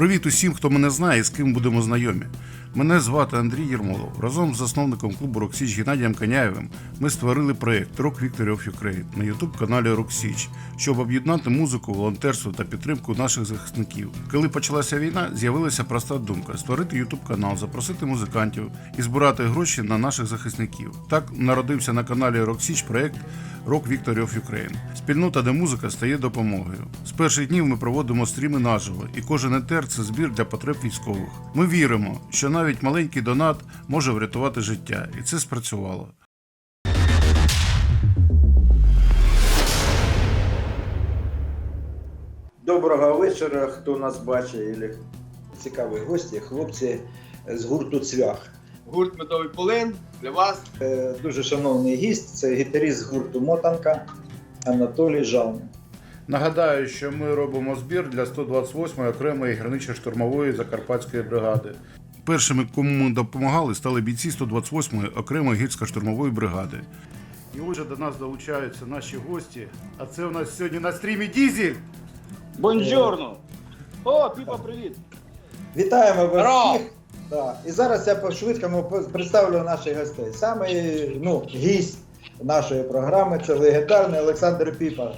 Привіт усім, хто мене знає і з ким будемо знайомі. Мене звати Андрій Єрмолов. Разом з засновником клубу Роксіч Геннадієм Коняєвим ми створили проєкт Rock Victory of Ukraine на ютуб каналі Роксіч, щоб об'єднати музику, волонтерство та підтримку наших захисників. Коли почалася війна, з'явилася проста думка: створити ютуб канал, запросити музикантів і збирати гроші на наших захисників. Так народився на каналі Роксіч проєкт Rock Victory of Ukraine. Спільнота, де музика стає допомогою. З перших днів ми проводимо стріми наживо, і кожен етер це збір для потреб військових. Ми віримо, що навіть маленький донат може врятувати життя, і це спрацювало. Доброго вечора, хто нас бачить, і цікаві гості, хлопці з гурту Цвях. Гурт Медовий полин для вас. Е, Дуже шановний гість, це гітаріст гурту Мотанка Анатолій Жалний. Нагадаю, що ми робимо збір для 128-ї окремої гранично-штурмової закарпатської бригади. Першими, кому ми допомагали, стали бійці 128-ї окремої гірсько-штурмової бригади. І отже до нас долучаються наші гості. А це у нас сьогодні на стрімі Дізель. Бонжорно! О, Піпа, привіт! Вітаємо вас всіх! Так. І зараз я по-швидкому по- представлю наших гостей. Саме ну, гість нашої програми це легендарний Олександр Піпа,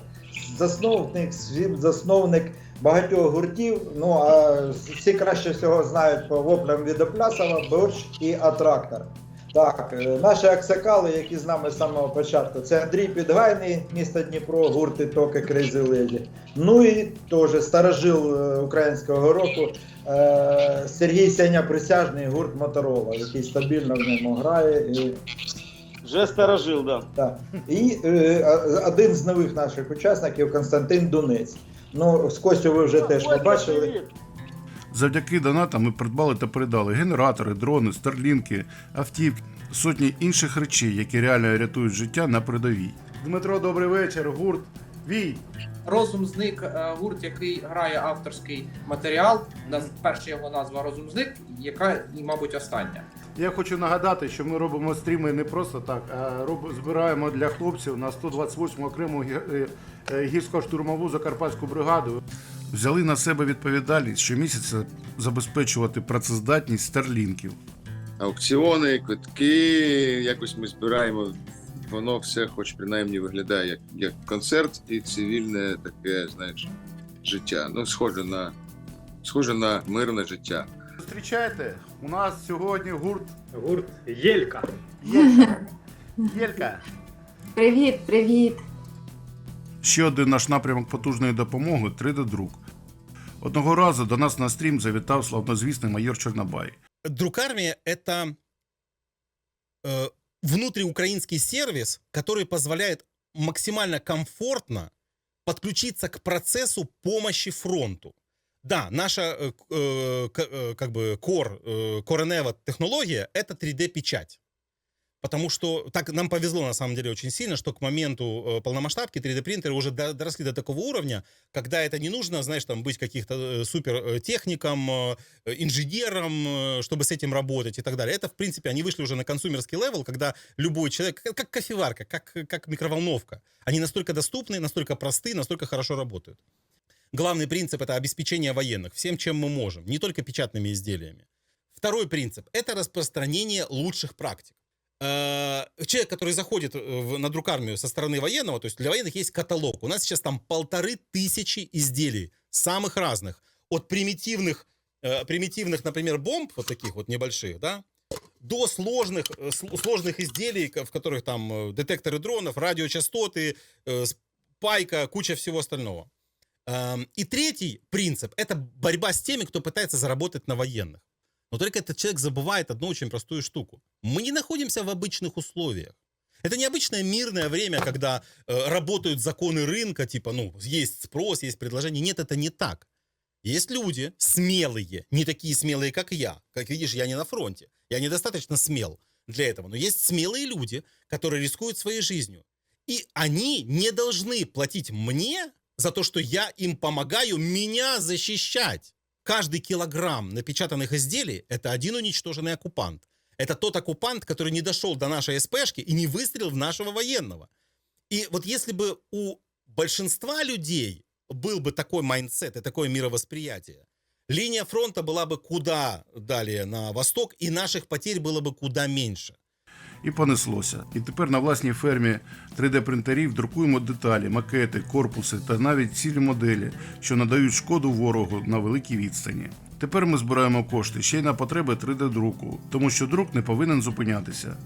засновник, засновник багатьох гуртів. Ну а всі краще всього знають по воплям від Оплясова, Борщ і Атрактор. Так, е, наші аксакали, які з нами з самого початку, це Андрій Підгайний, місто Дніпро, гурти Токи Crazy Lady. Ну і теж старожил е, українського року е, Сергій Сеня Присяжний, гурт Моторола, який стабільно в ньому грає. І, Вже старожил, да. так. і один з нових наших учасників Константин Донець. Ну, з Костю ви вже теж Ой, побачили. привіт. Завдяки донатам ми придбали та передали генератори, дрони, старлінки, автівки, сотні інших речей, які реально рятують життя на передовій. Дмитро, добрий вечір. Гурт Вій. Розум зник е, гурт, який грає авторський матеріал. Перша його назва Розум зник, яка, і, мабуть, остання. Я хочу нагадати, що ми робимо стріми не просто так, а роб- збираємо для хлопців на 128 окрему е, гірсько-штурмову закарпатську бригаду. Взяли на себе відповідальність щомісяця забезпечувати працездатність старлінків. аукціони, квитки, якось ми збираємо. Воно все, хоч принаймні, виглядає як, як концерт і цивільне таке, знаєш, життя. Ну, схоже на, схоже на мирне життя. Зустрічайте, у нас сьогодні гурт Гурт Єлька. Єлька. Єлька. Привіт, привіт. Ще один наш напрямок потужної допомоги 3D-друк. Одного разу до нас на стрім завітав славнозвісний майор Чорнобай. Друкармия — это э, внутриукраинский сервис, который позволяет максимально комфортно подключиться к процессу помощи фронту. Да, наша э, к- э, к- э, как бы core, э, Core технология — это 3D-печать. Потому что так нам повезло на самом деле очень сильно, что к моменту э, полномасштабки 3D-принтеры уже до- доросли до такого уровня, когда это не нужно, знаешь, там быть каких-то э, супер э, э, э, инженером, э, чтобы с этим работать и так далее. Это, в принципе, они вышли уже на консумерский левел, когда любой человек, как, как кофеварка, как, как микроволновка, они настолько доступны, настолько просты, настолько хорошо работают. Главный принцип – это обеспечение военных всем, чем мы можем, не только печатными изделиями. Второй принцип – это распространение лучших практик. Э, Человек, который заходит э, в- на друкармию со стороны военного, то есть для военных есть каталог. У нас сейчас там полторы тысячи изделий, самых разных. От примитивных, э, примитивных, например, бомб, вот таких вот небольших, да, до сложных, э, сл- сложных изделий, в которых там э, детекторы дронов, радиочастоты, э, спайка, куча всего остального. Эм, И третий принцип – это борьба с теми, кто пытается заработать на военных. Но только этот человек забывает одну очень простую штуку. Мы не находимся в обычных условиях. Это необычное мирное время, когда э, работают законы рынка, типа, ну, есть спрос, есть предложение. Нет, это не так. Есть люди смелые, не такие смелые, как я. Как видишь, я не на фронте. Я недостаточно смел для этого. Но есть смелые люди, которые рискуют своей жизнью. И они не должны платить мне за то, что я им помогаю меня защищать. Каждый килограмм напечатанных изделий – это один уничтоженный оккупант. Это тот оккупант, который не дошел до нашей СПшки и не выстрелил в нашего военного. И вот если бы у большинства людей был бы такой майндсет и такое мировосприятие, линия фронта была бы куда далее на восток, и наших потерь было бы куда меньше. І понеслося. І тепер на власній фермі 3D-принтерів друкуємо деталі, макети, корпуси та навіть цілі моделі, що надають шкоду ворогу на великій відстані. Тепер ми збираємо кошти ще й на потреби 3D-друку, тому що друк не повинен зупинятися.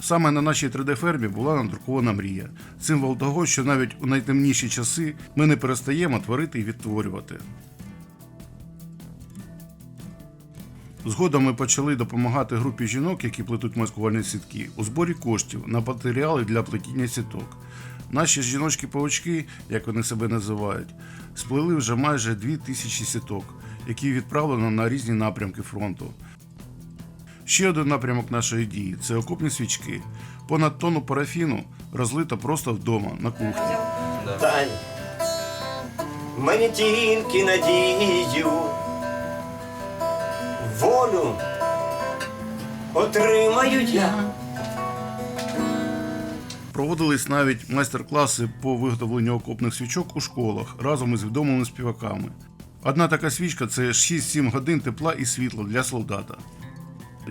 Саме на нашій 3D-фермі була надрукована мрія. Символ того, що навіть у найтемніші часи ми не перестаємо творити і відтворювати. Згодом ми почали допомагати групі жінок, які плетуть маскувальні сітки, у зборі коштів на матеріали для плетіння сіток. Наші жіночки-павучки, як вони себе називають, сплели вже майже 2000 сіток, які відправлено на різні напрямки фронту. Ще один напрямок нашої дії це окопні свічки. Понад тонну парафіну розлито просто вдома на кухні. Дай мені тільки надію, отримаю я. Проводились навіть майстер-класи по виготовленню окопних свічок у школах разом із відомими співаками. Одна така свічка це 6-7 годин тепла і світла для солдата.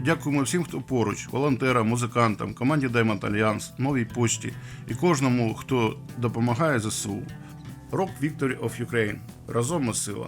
Дякуємо всім, хто поруч, волонтерам, музикантам, команді Diamond Alliance, новій почті і кожному, хто допомагає ЗСУ. Rock Victory of Ukraine. Разом ми сила.